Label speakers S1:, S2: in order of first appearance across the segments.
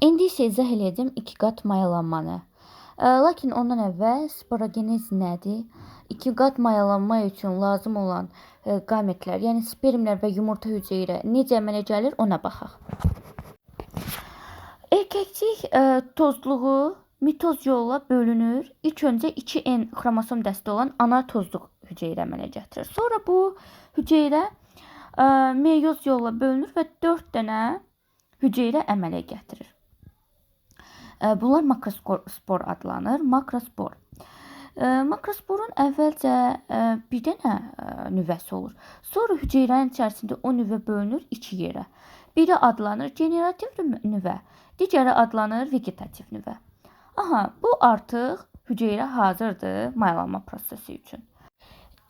S1: İndi isə izah eləyəcəm iki qat mayalanmanı. Ə, Lakin ondan əvvəl sporogenez nədir? İki qat mayalanma üçün lazım olan ə, qametlər, yəni spermlər və yumurta hüceyrə necə əmələ gəlir ona baxaq. Erkəkcik ə, tozluğu mitoz yolla bölünür. İlk öncə 2N xromosom dəsti olan ana tozluq hüceyrə əmələ gətirir. Sonra bu hüceyrə meyoz yolla bölünür və 4 dənə hüceyrə əmələ gətirir. Bunlar makrospor adlanır. Makrospor. Makrosporun əvvəlcə bir dənə nüvəsi olur. Sonra hüceyrənin içərisində o nüvə bölünür iki yerə. Biri adlanır generativ nüvə, digəri adlanır vegetativ nüvə. Aha, bu artıq hüceyrə hazırdır mayalanma prosesi üçün.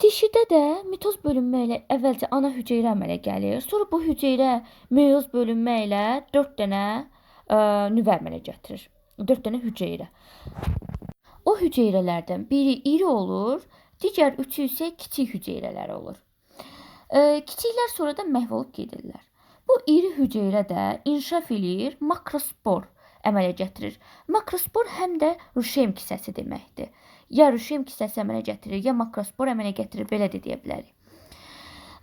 S1: Dişidə də mitoz bölünmə ilə əvvəlcə ana hüceyrə əmələ gəlir. Sonra bu hüceyrə meyoz bölünmə ilə 4 dənə ə, nüvə əmələ gətirir. 4 dənə hüceyrə. O hüceyrələrdən biri iri olur, digər üçü isə kiçik hüceyrələr olur. Ə, kiçiklər sonradan məhv olub gedirlər. Bu iri hüceyrə də inkişaf eləyir, makrospor əmələ gətirir. Makrospor həm də ruşeym kisəsi deməkdir. Ya ruşeym kisəsi əmələ gətirir, ya makrospor əmələ gətirir, belə də deyə bilərik.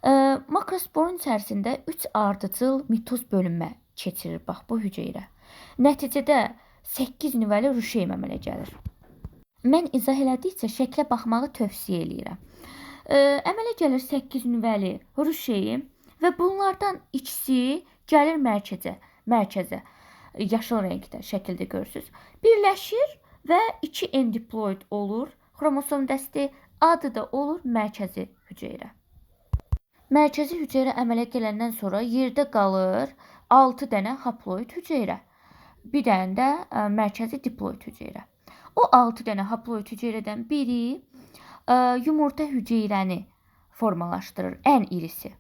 S1: Ə, makrosporun içərisində 3 ardıcıl mitoz bölünmə keçirir bax bu hüceyrə. Nəticədə 8 nüvəli ruşeym əmələ gəlir. Mən izah elədikcə şəklə baxmağı tövsiyə eləyirəm. Ə, əmələ gəlir 8 nüvəli ruşeym və bunlardan ikisi gəlir mərkəzə, mərkəzə. Yaşıl rəngdə şəkildə görürsüz. Birləşir və 2 N diploid olur. Xromosom dəsti adı da olur mərkəzi hüceyrə. Mərkəzi hüceyrə əmələ gələndən sonra yerdə qalır 6 dənə haploid hüceyrə. Bir dənə də ə, mərkəzi diploid hüceyrə. O 6 dənə haploid hüceyrədən biri ə, yumurta hüceyrəni formalaşdırır, ən irisi.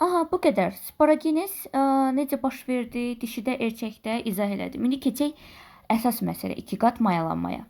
S1: Aha, bu qədər. Sporogenez ə, necə baş verdi, dişidə, erkəkdə izah elədim. İndi keçək əsas məsələ, iki qat mayalanmaya.